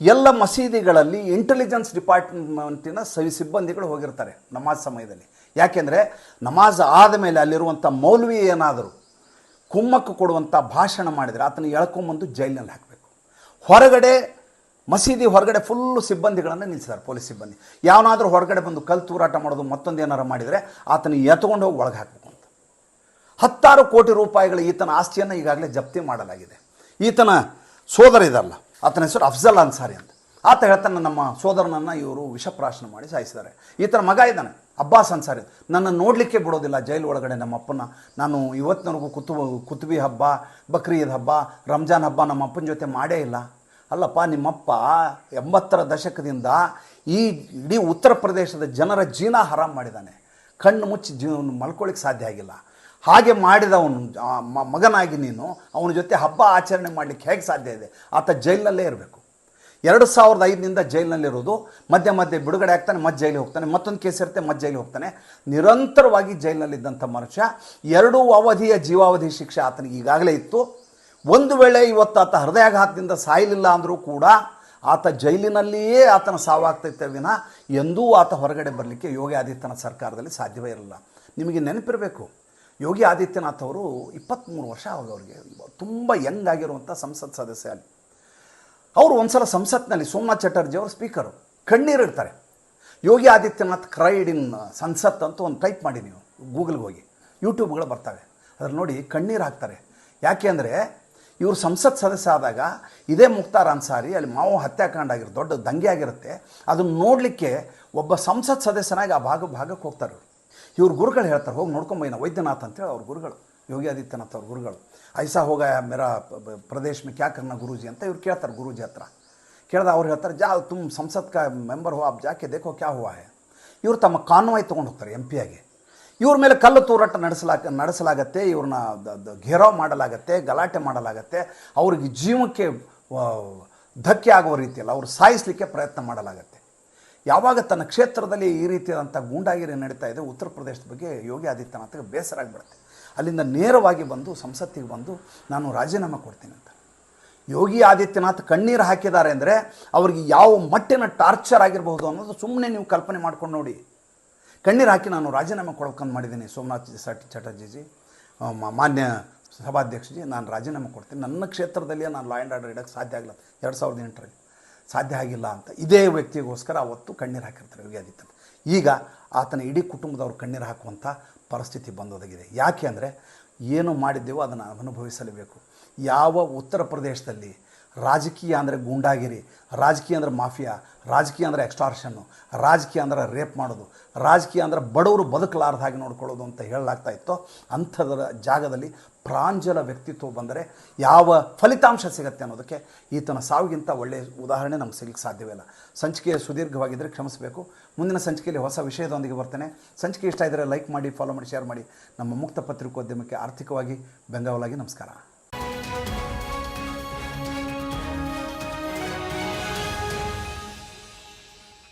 ಎಲ್ಲ ಮಸೀದಿಗಳಲ್ಲಿ ಇಂಟೆಲಿಜೆನ್ಸ್ ಡಿಪಾರ್ಟ್ಮೆಂಟಿನ ಸವಿ ಸಿಬ್ಬಂದಿಗಳು ಹೋಗಿರ್ತಾರೆ ನಮಾಜ್ ಸಮಯದಲ್ಲಿ. ಯಾಕೆಂದರೆ ನಮಾಜ್ ಆದ ಮೇಲೆ ಅಲ್ಲಿರುವಂಥ ಮೌಲ್ವಿ ಏನಾದರೂ ಕುಮ್ಮಕ್ಕು ಕೊಡುವಂಥ ಭಾಷಣ ಮಾಡಿದರೆ ಆತನ ಎಳ್ಕೊಂಬಂದು ಜೈಲಿನಲ್ಲಿ ಹಾಕಬೇಕು. ಹೊರಗಡೆ ಮಸೀದಿ ಹೊರಗಡೆ ಫುಲ್ಲು ಸಿಬ್ಬಂದಿಗಳನ್ನು ನಿಲ್ಲಿಸಿದ್ದಾರೆ ಪೊಲೀಸ್ ಸಿಬ್ಬಂದಿ. ಯಾವನಾದರೂ ಹೊರಗಡೆ ಬಂದು ಕಲ್ ತೂರಾಟ ಮಾಡೋದು ಮತ್ತೊಂದು ಏನಾರು ಮಾಡಿದರೆ ಆತನ ಎತ್ಕೊಂಡು ಹೋಗಿ ಒಳಗೆ ಹಾಕಬೇಕು ಅಂತ. ಹತ್ತಾರು ಕೋಟಿ ರೂಪಾಯಿಗಳ ಈತನ ಆಸ್ತಿಯನ್ನು ಈಗಾಗಲೇ ಜಪ್ತಿ ಮಾಡಲಾಗಿದೆ. ಈತನ ಸೋದರ ಇದಲ್ಲ ಆತನ ಹೆಸರು ಅಫ್ಜಲ್ ಅನ್ಸಾರಿ ಅಂತ. ಆತ ಹೇಳ್ತಾನೆ, ನಮ್ಮ ಸೋದರನನ್ನು ಇವರು ವಿಷಪ್ರಾಶನ ಮಾಡಿ ಸಾಯಿಸಿದ್ದಾರೆ. ಈತನ ಮಗ ಇದ್ದಾನೆ, ಅಬ್ಬಾಸ್ ಅನ್ಸಾರಿ. ನನ್ನ ನೋಡಲಿಕ್ಕೆ ಬಿಡೋದಿಲ್ಲ, ಜೈಲು ಒಳಗಡೆ ನಮ್ಮ ಅಪ್ಪನ ನಾನು ಇವತ್ತಿನವರೆಗೂ ಕುತು ಕುತುಬಿ ಹಬ್ಬ, ಬಕ್ರೀದ್ ಹಬ್ಬ, ರಂಜಾನ್ ಹಬ್ಬ ನಮ್ಮ ಅಪ್ಪನ ಜೊತೆ ಮಾಡೇ ಇಲ್ಲ. ಅಲ್ಲಪ್ಪ, ನಿಮ್ಮಪ್ಪ ಎಂಬತ್ತರ ದಶಕದಿಂದ ಈ ಇಡೀ ಉತ್ತರ ಪ್ರದೇಶದ ಜನರ ಜೀವನ ಹರಾಮ್ ಮಾಡಿದ್ದಾನೆ. ಕಣ್ಣು ಮುಚ್ಚಿ ಜೀವನ ಮಲ್ಕೊಳ್ಳಿಕ್ಕೆ ಸಾಧ್ಯ ಆಗಿಲ್ಲ. ಹಾಗೆ ಮಾಡಿದವನು ಮಗನಾಗಿ ನೀನು, ಅವನ ಜೊತೆ ಹಬ್ಬ ಆಚರಣೆ ಮಾಡಲಿಕ್ಕೆ ಹೇಗೆ ಸಾಧ್ಯ ಇದೆ? ಆತ ಜೈಲಿನಲ್ಲೇ ಇರಬೇಕು. ಎರಡು ಸಾವಿರದ ಐದರಿಂದ ಜೈಲಿನಲ್ಲಿರೋದು ಮಧ್ಯೆ ಮಧ್ಯೆ ಬಿಡುಗಡೆ ಆಗ್ತಾನೆ ಮತ್ತೆ ಜೈಲಿಗೆ ಹೋಗ್ತಾನೆ. ಮತ್ತೊಂದು ಕೇಸ್ ಇರುತ್ತೆ ಮತ್ತೆ ಜೈಲಿಗೆ ಹೋಗ್ತಾನೆ. ನಿರಂತರವಾಗಿ ಜೈಲಿನಲ್ಲಿದ್ದಂಥ ಮನುಷ್ಯ, ಎರಡೂ ಅವಧಿಯ ಜೀವಾವಧಿ ಶಿಕ್ಷೆ ಆತನಿಗೆ ಈಗಾಗಲೇ ಇತ್ತು. ಒಂದು ವೇಳೆ ಇವತ್ತು ಆತ ಹೃದಯಾಘಾತದಿಂದ ಸಾಯಲಿಲ್ಲ ಅಂದರೂ ಕೂಡ ಆತ ಜೈಲಿನಲ್ಲಿಯೇ ಆತನ ಸಾವಾಗ್ತೈತೆ ವಿನ ಎಂದೂ ಆತ ಹೊರಗಡೆ ಬರಲಿಕ್ಕೆ ಯೋಗಿ ಆದಿತ್ಯನಾಥ್ ಸರ್ಕಾರದಲ್ಲಿ ಸಾಧ್ಯವೇ ಇರಲಿಲ್ಲ. ನಿಮಗೆ ನೆನಪಿರಬೇಕು, ಯೋಗಿ ಆದಿತ್ಯನಾಥ್ ಅವರು ಇಪ್ಪತ್ತ್ಮೂರು ವರ್ಷ ಆವಾಗ ಅವರಿಗೆ ತುಂಬ ಯಂಗ್ ಆಗಿರುವಂಥ ಸಂಸತ್ ಸದಸ್ಯ ಅಲ್ಲಿ. ಅವರು ಒಂದ್ಸಲ ಸಂಸತ್ನಲ್ಲಿ ಸೋಮನಾಥ್ ಚಟರ್ಜಿ ಅವರು ಸ್ಪೀಕರು ಇಡ್ತಾರೆ. ಯೋಗಿ ಆದಿತ್ಯನಾಥ್ ಕ್ರೈಡ್ ಇನ್ ಸಂಸತ್ ಅಂತ ಒಂದು ಟೈಪ್ ಮಾಡಿ ನೀವು ಗೂಗಲ್ಗೆ ಹೋಗಿ. ಯೂಟ್ಯೂಬ್ಗಳು ಬರ್ತವೆ. ಅದ್ರಲ್ಲಿ ನೋಡಿ ಕಣ್ಣೀರು ಹಾಕ್ತಾರೆ. ಯಾಕೆ ಅಂದರೆ ಇವರು ಸಂಸತ್ ಸದಸ್ಯ ಆದಾಗ ಇದೇ ಮುಕ್ತಾರ್ ಅನ್ಸಾರಿ, ಅಲ್ಲಿ ಮಾವು ಹತ್ಯಾಕಾಂಡ ಆಗಿರೋ ದೊಡ್ಡ ದಂಗೆ ಆಗಿರುತ್ತೆ. ಅದನ್ನು ನೋಡಲಿಕ್ಕೆ ಒಬ್ಬ ಸಂಸತ್ ಸದಸ್ಯನಾಗಿ ಆ ಭಾಗ ಭಾಗಕ್ಕೆ ಹೋಗ್ತಾರೆ ಇವ್ರು. ಇವ್ರ ಗುರುಗಳು ಹೇಳ್ತಾರೆ, ಹೋಗಿ ನೋಡ್ಕೊಂಬೈನ ವೈದ್ಯನಾಥ್ ಅಂತೇಳಿ ಅವ್ರ ಗುರುಗಳು, ಯೋಗಿ ಆದಿತ್ಯನಾಥ್ ಅವ್ರ ಗುರುಗಳು. ಐಸಾ ಹೋಗ ಮೇರಾ ಪ್ರದೇಶ್ ಮೇ ಕ್ಯಾ ಕರ್ನ ಗುರೂಜಿ ಅಂತ ಇವ್ರು ಕೇಳ್ತಾರೆ ಗುರೂಜಿ ಹತ್ರ. ಕೇಳ್ದ ಅವ್ರು ಹೇಳ್ತಾರೆ, ಜಾ ತುಮ್ ಸಂಸತ್ ಕಾ ಮೆಂಬರ್ ಹೋ ಆಪ್ ಜಾಕೆ ದೇಖೋ ಕ್ಯಾ ಹೈ. ಇವರು ತಮ್ಮ ಕಾನ್ವಾಯ್ ತೊಗೊಂಡು ಹೋಗ್ತಾರೆ ಎಂ ಪಿ ಆಗಿ. ಇವ್ರ ಮೇಲೆ ಕಲ್ಲು ತೂರಾಟ ನಡೆಸಲಾಗ, ನಡೆಸಲಾಗತ್ತೆ, ಇವ್ರನ್ನ ಘೇರಾವ್ ಮಾಡಲಾಗತ್ತೆ, ಗಲಾಟೆ ಮಾಡಲಾಗತ್ತೆ, ಅವ್ರಿಗೆ ಜೀವಕ್ಕೆ ಧಕ್ಕೆ ಆಗುವ ರೀತಿಯಲ್ಲಿ ಅವ್ರು ಸಾಯಿಸಲಿಕ್ಕೆ ಪ್ರಯತ್ನ ಮಾಡಲಾಗತ್ತೆ. ಯಾವಾಗ ತನ್ನ ಕ್ಷೇತ್ರದಲ್ಲಿ ಈ ರೀತಿಯಾದಂಥ ಗೂಂಡಾಗಿರಿ ನಡೀತಾ ಇದೆ, ಉತ್ತರ ಪ್ರದೇಶದ ಬಗ್ಗೆ ಯೋಗಿ ಆದಿತ್ಯನಾಥ್ಗೆ ಬೇಸರ ಆಗಿಬಿಡುತ್ತೆ. ಅಲ್ಲಿಂದ ನೇರವಾಗಿ ಬಂದು, ಸಂಸತ್ತಿಗೆ ಬಂದು ನಾನು ರಾಜೀನಾಮೆ ಕೊಡ್ತೀನಿ ಅಂತ. ಯೋಗಿ ಆದಿತ್ಯನಾಥ್ ಕಣ್ಣೀರು ಹಾಕಿದ್ದಾರೆ ಅಂದರೆ, ಅವ್ರಿಗೆ ಯಾವ ಮಟ್ಟಿನ ಟಾರ್ಚರ್ ಆಗಿರಬಹುದು ಅನ್ನೋದು ಸುಮ್ಮನೆ ನೀವು ಕಲ್ಪನೆ ಮಾಡ್ಕೊಂಡು ನೋಡಿ. ಕಣ್ಣೀರು ಹಾಕಿ ನಾನು ರಾಜೀನಾಮೆ ಕೊಡ್ಕೊಂಡು ಮಾಡಿದ್ದೀನಿ. ಸೋಮನಾಥ್ ಸಟ್, ಚಟರ್ಜಿಜಿ ಮಾನ್ಯ ಸಭಾಧ್ಯಕ್ಷಜಿ, ನಾನು ರಾಜೀನಾಮೆ ಕೊಡ್ತೀನಿ. ನನ್ನ ಕ್ಷೇತ್ರದಲ್ಲಿಯೇ ನಾನು ಲಾ ಆ್ಯಂಡ್ ಆರ್ಡರ್ ಇಡೋಕ್ಕೆ ಸಾಧ್ಯ ಆಗಲ್ಲ ಎರಡು ಸಾವಿರದ ಎಂಟರಲ್ಲಿ. ಸಾಧ್ಯ ಆಗಿಲ್ಲ ಅಂತ. ಇದೇ ವ್ಯಕ್ತಿಗೋಸ್ಕರ ಅವತ್ತು ಕಣ್ಣೀರು ಹಾಕಿರ್ತಾರೆ ಯೋಗಿ ಆದಿತ್ಯನಾಥ್. ಈಗ ಆತನ ಇಡೀ ಕುಟುಂಬದವರು ಕಣ್ಣೀರು ಹಾಕುವಂಥ ಪರಿಸ್ಥಿತಿ ಬಂದೊದಗಿದೆ. ಯಾಕೆ ಅಂದರೆ ಏನು ಮಾಡಿದ್ದೆವೋ ಅದನ್ನು ಅನುಭವಿಸಲೇಬೇಕು. ಯಾವ ಉತ್ತರ ಪ್ರದೇಶದಲ್ಲಿ ರಾಜಕೀಯ ಅಂದರೆ ಗೂಂಡಾಗಿರಿ, ರಾಜಕೀಯ ಅಂದರೆ ಮಾಫಿಯಾ, ರಾಜಕೀಯ ಅಂದರೆ ಎಕ್ಸ್ಟಾರ್ಷನ್ನು ರಾಜಕೀಯ ಅಂದರೆ ರೇಪ್ ಮಾಡೋದು, ರಾಜಕೀಯ ಅಂದರೆ ಬಡವರು ಬದುಕಲಾರ್ದ ಹಾಗೆ ನೋಡ್ಕೊಳ್ಳೋದು ಅಂತ ಹೇಳಲಾಗ್ತಾ ಇತ್ತು. ಅಂಥದ್ರ ಜಾಗದಲ್ಲಿ ಪ್ರಾಂಜಲ ವ್ಯಕ್ತಿತ್ವ ಬಂದರೆ ಯಾವ ಫಲಿತಾಂಶ ಸಿಗುತ್ತೆ ಅನ್ನೋದಕ್ಕೆ ಈತನ ಸಾವಿಗಿಂತ ಒಳ್ಳೆಯ ಉದಾಹರಣೆ ನಮ್ಗೆ ಸಿಗಲಿಕ್ಕೆ ಸಾಧ್ಯವಿಲ್ಲ ಸಂಚಿಕೆ ಸುದೀರ್ಘವಾಗಿದ್ದರೆ ಕ್ಷಮಿಸಬೇಕು. ಮುಂದಿನ ಸಂಚಿಕೆಯಲ್ಲಿ ಹೊಸ ವಿಷಯದೊಂದಿಗೆ ಬರ್ತೇನೆ. ಸಂಚಿಕೆ ಇಷ್ಟ ಇದ್ದರೆ ಲೈಕ್ ಮಾಡಿ ಫಾಲೋ ಮಾಡಿ ಶೇರ್ ಮಾಡಿ. ನಮ್ಮ ಮುಕ್ತ ಪತ್ರಿಕೋದ್ಯಮಕ್ಕೆ ಆರ್ಥಿಕವಾಗಿ ಬೆಂಗಾವಲಾಗಿ ನಮಸ್ಕಾರ.